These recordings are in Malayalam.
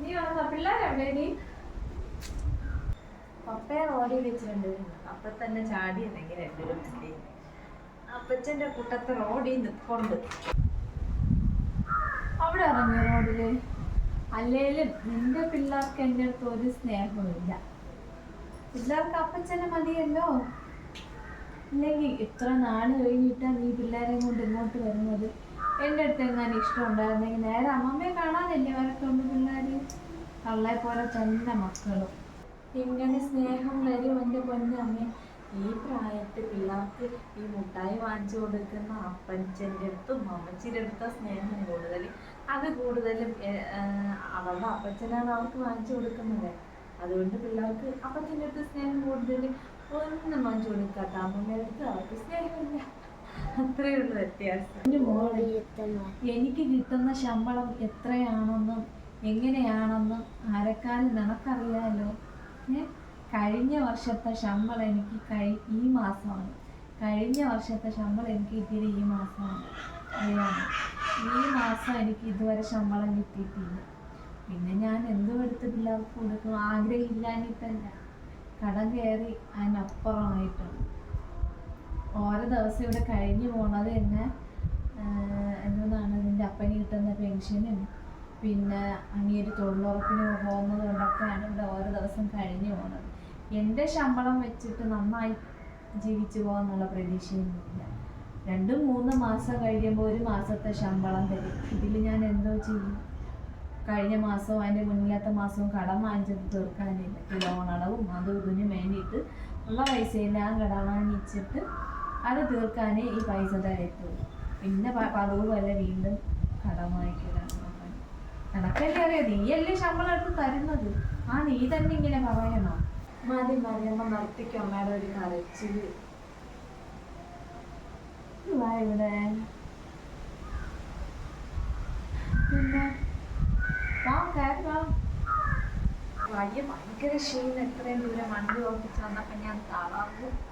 നീ വന്ന പിള്ളേരെവിടെ നീ പപ്പയെ ഓടി വെച്ചിട്ടുണ്ട് അപ്പൊ തന്നെ ചാടി എന്തെങ്കിലും രണ്ടുപേരും വണ്ടി. അപ്പച്ചന്റെ കൂട്ടത്ത് റോഡിൽ നിൽപ്പുണ്ട് അവിടെ ഇറങ്ങിയ റോഡിൽ? അല്ലേലും നിന്റെ പിള്ളേർക്ക് എന്റെ അടുത്ത് ഒരു സ്നേഹമില്ല പിള്ളേർക്ക് അപ്പച്ചനെ മതിയല്ലോ. ഇല്ലെങ്കിൽ ഇത്ര നാൾ കഴിഞ്ഞിട്ടാ നീ പിള്ളേരെ കൊണ്ട് ഇങ്ങോട്ട് വരുന്നത്. എന്റെ അടുത്ത് എങ്ങനെ ഇഷ്ടം ഉണ്ടായിരുന്നെങ്കിൽ നേരെ അമ്മമ്മയെ കാണാനല്ലേ വരത്തുള്ളൂ പിള്ളേര്. കള്ളെ പോലെ തന്നെ മക്കളും. ഇങ്ങനെ സ്നേഹം വരും എന്റെ പൊന്നമ്മ ഈ പ്രായത്തിൽ പിള്ളേർക്ക് ഈ മുട്ടായി വാങ്ങിച്ചു കൊടുക്കുന്ന അപ്പച്ചന്റെ അടുത്തും അമ്മച്ചിന്റെ അടുത്ത സ്നേഹം കൂടുതൽ. അത് കൂടുതലും അവളുടെ അപ്പച്ചനാണ് അവർക്ക് വാങ്ങിച്ചു കൊടുക്കുന്നത്. അതുകൊണ്ട് പിള്ളേർക്ക് അപ്പച്ചന്റെ അടുത്ത് സ്നേഹം കൂടുതൽ. ഒന്നും വാങ്ങിച്ചു കൊടുക്കാത്ത അമ്മമ്മയുടെ അടുത്ത് അവർക്ക് സ്നേഹമില്ല. അത്രയേ ഉള്ളൂ വ്യത്യാസം. എനിക്ക് കിട്ടുന്ന ശമ്പളം എത്രയാണെന്നും എങ്ങനെയാണെന്നും ആരെക്കാളും നിനക്കറിയാലോ. കഴിഞ്ഞ വർഷത്തെ ശമ്പളം എനിക്ക് കഴി ഈ മാസമാണ്. കഴിഞ്ഞ വർഷത്തെ ശമ്പളം എനിക്ക് കിട്ടിയത് ഈ മാസമാണ്. അറിയാമോ? ഈ മാസം എനിക്ക് ഇതുവരെ ശമ്പളം കിട്ടിയിട്ടില്ല. പിന്നെ ഞാൻ എന്തും എടുത്തിട്ടില്ല കൊടുക്കും. ആഗ്രഹമില്ലാഞ്ഞിട്ടല്ല കടം കയറി അതിനപ്പുറമായിട്ടാണ്. ഓരോ ദിവസം ഇവിടെ കഴിഞ്ഞു പോണത് തന്നെ എന്താണ് നിന്റെ അപ്പന് കിട്ടുന്ന പെൻഷനും പിന്നെ അങ്ങേര് തൊഴിലുറപ്പിന് പോകുന്നത് കൊണ്ടൊക്കെയാണ് ഇവിടെ ഓരോ ദിവസം കഴിഞ്ഞു പോകുന്നത് എന്റെ ശമ്പളം വെച്ചിട്ട് നന്നായി ജീവിച്ചു പോകാന്നുള്ള പ്രതീക്ഷയൊന്നുമില്ല. രണ്ടും മൂന്ന് മാസം കഴിയുമ്പോൾ ഒരു മാസത്തെ ശമ്പളം തരും. ഇതിൽ ഞാൻ എന്തോ ചെയ്യും? കഴിഞ്ഞ മാസവും അതിന്റെ മുന്നിലത്തെ മാസവും കടം വാങ്ങിച്ചത് തീർക്കാനില്ല. ഈ ലോണടവും അതും ഇതിനും വേണ്ടിയിട്ട് ഉള്ള പൈസയെല്ലാം കടം വാങ്ങിച്ചിട്ട് അത് തീർക്കാനേ ഈ പൈസ തരത്തുള്ളൂ. പിന്നെ പതിവ് പോലെ വീണ്ടും കടം വാങ്ങിക്കലാണ് നടക്കല്ലേ നിനക്കല്ലേ അറിയാം? നീയല്ലേ ശമ്പളം എടുത്ത് തരുന്നത്? ആ നീ തന്നെ ഇങ്ങനെ പറയണോ? മതി മതി അമ്മ നിർത്തിക്കും അമ്മയുടെ ഒരു കരച്ചിൽ. ഇവിടെ. പിന്നെ? വാ കയറി വാ. വയ്യ ഭയങ്കര ക്ഷീണം. എത്രയും ദൂരം വണ്ടി ഓടിച്ചു വന്നപ്പോ ഞാൻ തളർന്നു. പക്ഷെ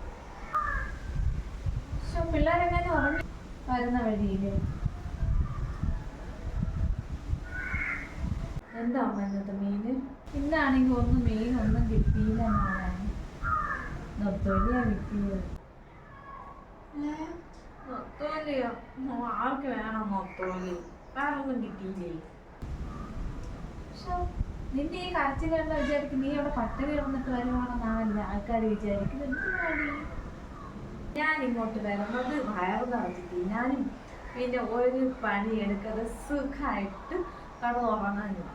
പിള്ളേരെങ്ങനെ ഉറങ്ങി വരുന്ന വഴിയിൽ. എന്താ അമ്മ ഇന്നത്തെ മീന്? ഇന്നാണെങ്കിൽ ഒന്നും മീൻ ഒന്നും കിട്ടിയില്ല മോളെ നൊത്തോലിയാ കിട്ടിയത്? നൊത്തോലിയോ ആർക്ക് വേണം നൊത്തോലി വേറെ ഒന്നും കിട്ടിയില്ലേ? നിന്റെ ഈ കരച്ചിലെന്താ വിചാരിക്കും നീ അവിടെ പട്ടിണി കിടന്നിട്ട് വരുവാണെന്നാണല്ലേ ആൾക്കാർ വിചാരിക്കുന്നത് എന്തിനാണ് ഞാൻ ഇങ്ങോട്ട് വരുന്നത് വയറ് ഞാനും പിന്നെ ഒരു പണി എടുക്കാതെ സുഖമായിട്ട് കടന്നുറങ്ങാനും.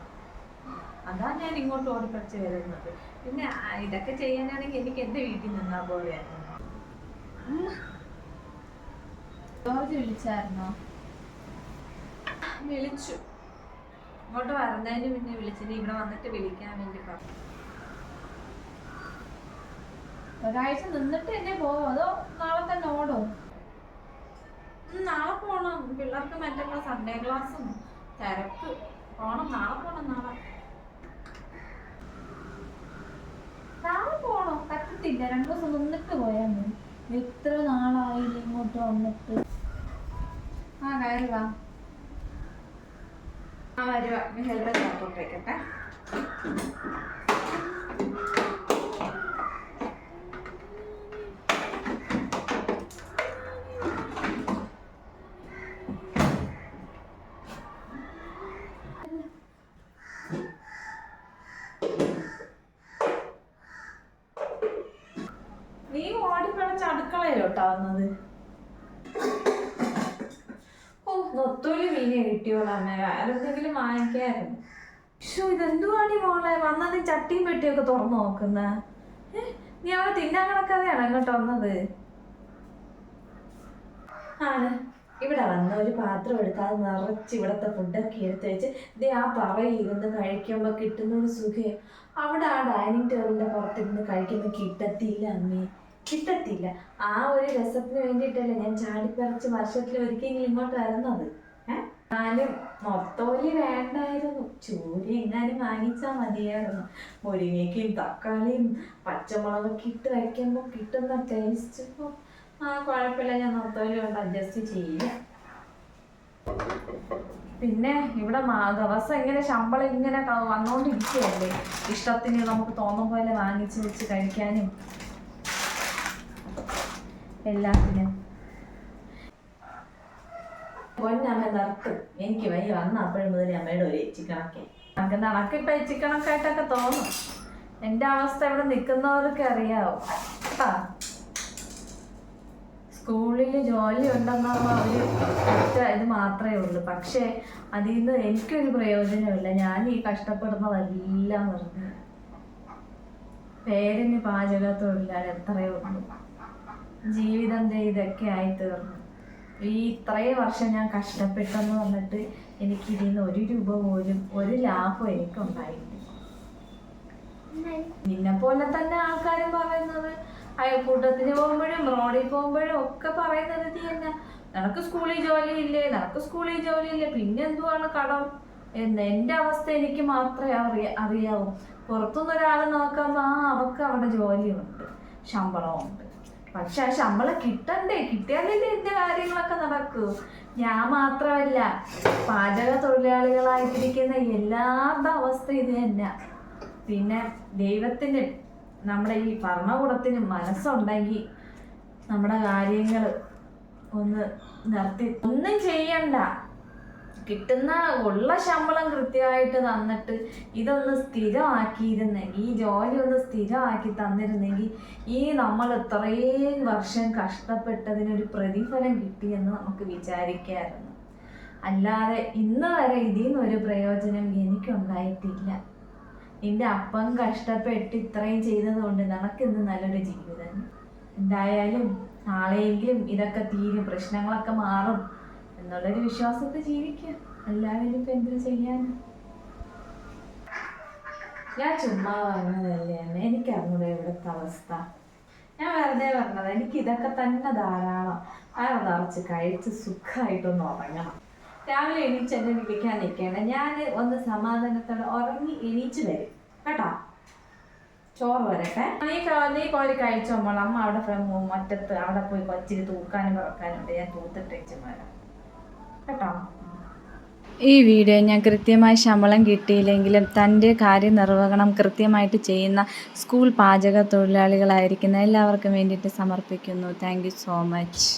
അതാണ് ഞാൻ ഇങ്ങോട്ട് ഓടിപ്പറിച്ച് വരുന്നത്. പിന്നെ ഇതൊക്കെ ചെയ്യാനാണെങ്കിൽ എനിക്ക് എന്റെ വീട്ടിൽ നിന്നാ പോലെയായിരുന്നു. ജോർജ് വിളിച്ചായിരുന്നോ? വിളിച്ചു. ഇങ്ങോട്ട് വരുന്നതിന് പിന്നെ വിളിച്ചിട്ട് ഇവിടെ വന്നിട്ട് വിളിക്കാൻ വേണ്ടി പറഞ്ഞു. ഒരാഴ്ച നിന്നിട്ട് തന്നെ പോവോ. അതോ നാളെ തന്നെ ഓടോ നാളെ പോണം. പിള്ളേർക്ക് ക്ലാസ് സൺഡേ ക്ലാസ്സും തിരക്ക്. പോണം. നാളെ പോണം നാളെ. നാളെ പോണോ. പറ്റത്തില്ല. രണ്ടു ദിവസം നിന്നിട്ട് പോയാൽ മതി. എത്ര നാളായില്ല ഇങ്ങോട്ട് വന്നിട്ട്? ആ കയറി വാ. ആ ഹെൽമെറ്റ് അകത്തോട്ട് അടുക്കളയിലോട്ടാ വന്നത് ഓ നൊത്തോലി മീനെ കിട്ടിയോളാമേ വേറെന്തെങ്കിലും വാങ്ങിക്കായിരുന്നു. ഷോ ഇതെന്തുവാണി മോളെ? വന്നത് ചട്ടിയും പെട്ടിയൊക്കെ തുറന്നു നോക്കുന്ന. നീ അവിടെ തിന്നാൻ കിടക്കാതെയാണ് അങ്ങോട്ട് വന്നത്. ആണ്. ഇവിടെ വന്ന ഒരു പാത്രം എടുക്കാതെ നിറച്ച് ഇവിടത്തെ ഫുഡൊക്കെ എടുത്ത് വെച്ച് ദേ ആ പറയിലിരുന്ന് കഴിക്കുമ്പോൾ കിട്ടുന്ന ഒരു സുഖേ. അവിടെ ആ ഡൈനിങ് ടേബിളിന്റെ പുറത്തിരുന്ന് കഴിക്കുന്ന കിട്ടത്തില്ല അമ്മേ. കിട്ടത്തില്ല. ആ ഒരു രസത്തിന് വേണ്ടിയിട്ടല്ലേ ഞാൻ ചാടിപ്പറിച്ച് വർഷത്തിൽ ഒരിക്കലെങ്കിലും ഇങ്ങോട്ട് വരുന്നത്? എന്നാലും മൊത്തോലി വേണ്ടായിരുന്നു. ചൂരി എങ്ങാനും വാങ്ങിച്ചാൽ മതിയായിരുന്നു. മുരിങ്ങയ്ക്കും തക്കാളിയും പച്ചമുളകൊക്കെ ഇട്ട് വയ്ക്കുമ്പോൾ കിട്ടുന്ന ടേസ്റ്റ് ആ കുഴപ്പമില്ല. ഞാൻ മൊത്തോലി കൊണ്ട് അഡ്ജസ്റ്റ് ചെയ്യില്ല പിന്നെ ഇവിടെ ദിവസം ഇങ്ങനെ ശമ്പളം ഇങ്ങനെ വന്നുകൊണ്ടിരിക്കുകയല്ലേ ഇഷ്ടത്തിന് നമുക്ക് തോന്നും പോലെ വാങ്ങിച്ചു വെച്ച് കഴിക്കാനും എല്ലാത്തിനും. പൊന്നമ്മ എനിക്ക് വയ്യ. വന്ന അപ്പോഴും മുതൽ അമ്മയുടെ ഒരു ചിക്കണൊക്കെ നമുക്ക് നടക്കിപ്പോ ചിക്കണൊക്കെയായിട്ടൊക്കെ തോന്നും. എന്റെ അവസ്ഥ ഇവിടെ നിൽക്കുന്നവർക്ക് അറിയാവോ? കേട്ടാ സ്കൂളിൽ ജോലി ഉണ്ടെന്നുള്ള ഒരു ഒറ്റ ഇത് മാത്രമേ ഉള്ളൂ. പക്ഷേ അതിൽ നിന്ന് എനിക്കൊരു പ്രയോജനമില്ല ഞാൻ ഈ കഷ്ടപ്പെടുന്നതെല്ലാം വെറുതെ പേരിന് പാചക തൊഴിലാളി എത്രയേ ഉള്ളൂ. ജീവിതം ഇതൊക്കെ ആയി തീർന്നു ഈ ഇത്രയും വർഷം ഞാൻ കഷ്ടപ്പെട്ടെന്ന് വന്നിട്ട് എനിക്ക് ഇതിൽ നിന്ന് ഒരു രൂപ പോലും ഒരു ലാഭം എനിക്കുണ്ടായില്ല. നിന്നെ പോലെ തന്നെ ആൾക്കാരും പറയുന്നത് അയൽക്കൂട്ടത്തിന് പോകുമ്പോഴും റോഡിൽ പോകുമ്പോഴും ഒക്കെ പറയുന്നത് നീ തന്നെ. നിനക്ക് സ്കൂളിൽ ജോലി ഇല്ലേ? നിനക്ക് സ്കൂളിൽ ജോലി ഇല്ലേ? പിന്നെ എന്തുവാണ് കടം? എന്ന് എന്റെ അവസ്ഥ എനിക്ക് മാത്രമേ അറിയ അറിയാവൂ. പുറത്തുനിന്ന് ഒരാൾ നോക്കുമ്പോൾ ആ അവർക്ക് അവിടെ ജോലിയുണ്ട് ശമ്പളമുണ്ട് പക്ഷെ ശമ്പളം കിട്ടണ്ടേ? കിട്ടിയാലല്ലേ എന്റെ കാര്യങ്ങളൊക്കെ നടക്കൂ. ഞാൻ മാത്രമല്ല പാചക തൊഴിലാളികളായിട്ടിരിക്കുന്ന എല്ലാവരുടെ അവസ്ഥ ഇത് തന്നെ പിന്നെ ദൈവത്തിന് നമ്മുടെ ഈ ഭരണകൂടത്തിന് മനസ്സുണ്ടെങ്കിൽ നമ്മുടെ കാര്യങ്ങൾ ഒന്ന് നിർത്തി. ഒന്നും ചെയ്യണ്ട. കിട്ടുന്ന ഉള്ള ശമ്പളം കൃത്യമായിട്ട് തന്നിട്ട് ഇതൊന്ന് സ്ഥിരമാക്കിയിരുന്നെങ്കിൽ ഈ ജോലി ഒന്ന് സ്ഥിരമാക്കി തന്നിരുന്നെങ്കിൽ ഈ നമ്മൾ ഇത്രയും വർഷം കഷ്ടപ്പെട്ടതിനൊരു പ്രതിഫലം കിട്ടിയെന്ന് നമുക്ക് വിചാരിക്കാമായിരുന്നു അല്ലാതെ ഇന്ന് വരെ ഇതിൽ നിന്നൊരു പ്രയോജനം എനിക്കുണ്ടായിട്ടില്ല. നിന്റെ അപ്പം കഷ്ടപ്പെട്ട് ഇത്രയും ചെയ്തത് കൊണ്ട് നിനക്കിന്ന് നല്ലൊരു ജീവിതം. എന്തായാലും നാളെയെങ്കിലും ഇതൊക്കെ തീരും പ്രശ്നങ്ങളൊക്കെ മാറും. എന്നുള്ളൊരു വിശ്വാസത്തിൽ ജീവിക്കുക എല്ലാവരും ഇപ്പൊ എന്തും ചെയ്യാൻ ഞാൻ ചുമ്മാ പറഞ്ഞതല്ലേ അമ്മ എനിക്കറിഞ്ഞൂടെ ഇവിടുത്തെ അവസ്ഥ. ഞാൻ വെറുതെ പറഞ്ഞത് എനിക്ക് ഇതൊക്കെ തന്നെ ധാരാളം. ആ നിറച്ച് കഴിച്ച് സുഖമായിട്ടൊന്ന് ഉറങ്ങണം. രാവിലെ എണീച്ച് എന്നെ വിളിക്കാൻ നിൽക്കേണ്ട. ഞാൻ ഒന്ന് സമാധാനത്തോടെ ഉറങ്ങി എണീച്ച് വരും. കേട്ടോ? ചോറ് വരട്ടെ. നീ നീ കോരി കഴിച്ചോമ്പോൾ അമ്മ അവിടെ ഫ്രം മുറ്റത്ത് അവിടെ പോയി കൊച്ചിരി തൂക്കാനും പറക്കാനും ഉണ്ട്. ഞാൻ തൂത്തിട്ടേച്ച് വരാം കേട്ടോ. ഈ വീഡിയോ ഞാൻ കൃത്യമായി ശമ്പളം കിട്ടിയില്ലെങ്കിലും തന്റെ കാര്യനിർവഹണം കൃത്യമായിട്ട് ചെയ്യുന്ന സ്കൂൾ പാചക തൊഴിലാളികളായിരിക്കുന്ന എല്ലാവർക്കും വേണ്ടിയിട്ട് സമർപ്പിക്കുന്നു. Thank so much.